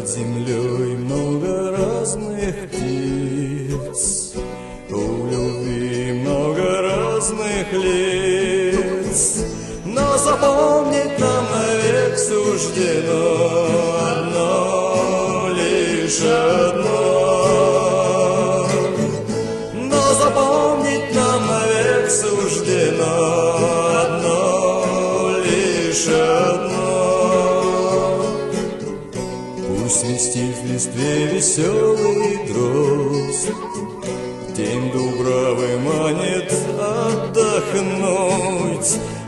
над землей много разных птиц, у любви много разных лиц, но запомнить нам навек суждено. Свистит в листве веселый дрозд, День Дубравы манит отдохнуть,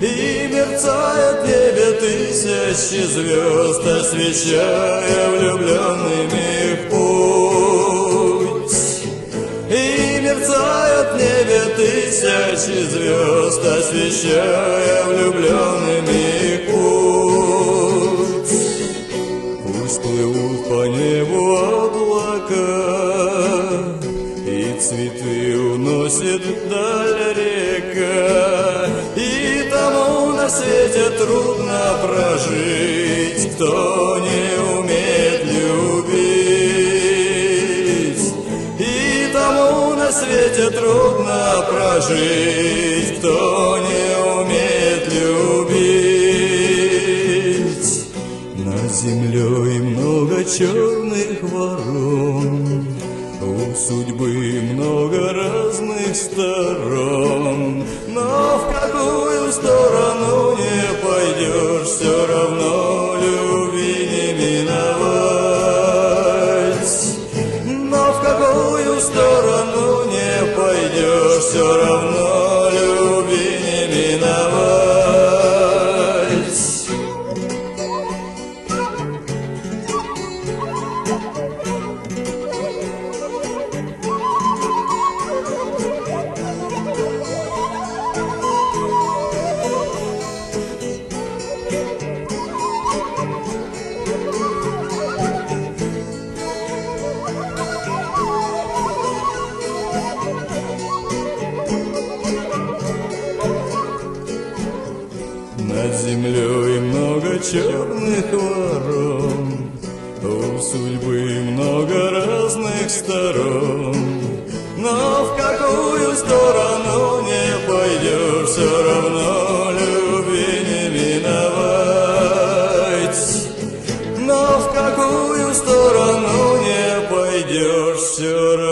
И мерцает в небе тысячи звезд, Освещая влюбленным их путь. И мерцает в небе тысячи звезд, Освещая влюбленным их Пусть плывут по небу облака, И цветы уносит вдаль река, И тому на свете трудно прожить, Кто не умеет любить. И тому на свете трудно прожить, Кто землей много черных ворон, У судьбы много разных сторон, Но в какую сторону не пойдешь, Все равно любви не миновать. Но в какую сторону не пойдешь, Все равно Над землей много черных ворон, У судьбы много разных сторон. Но в какую сторону не пойдешь, Все равно любви не миновать. Но в какую сторону не пойдешь, Все равно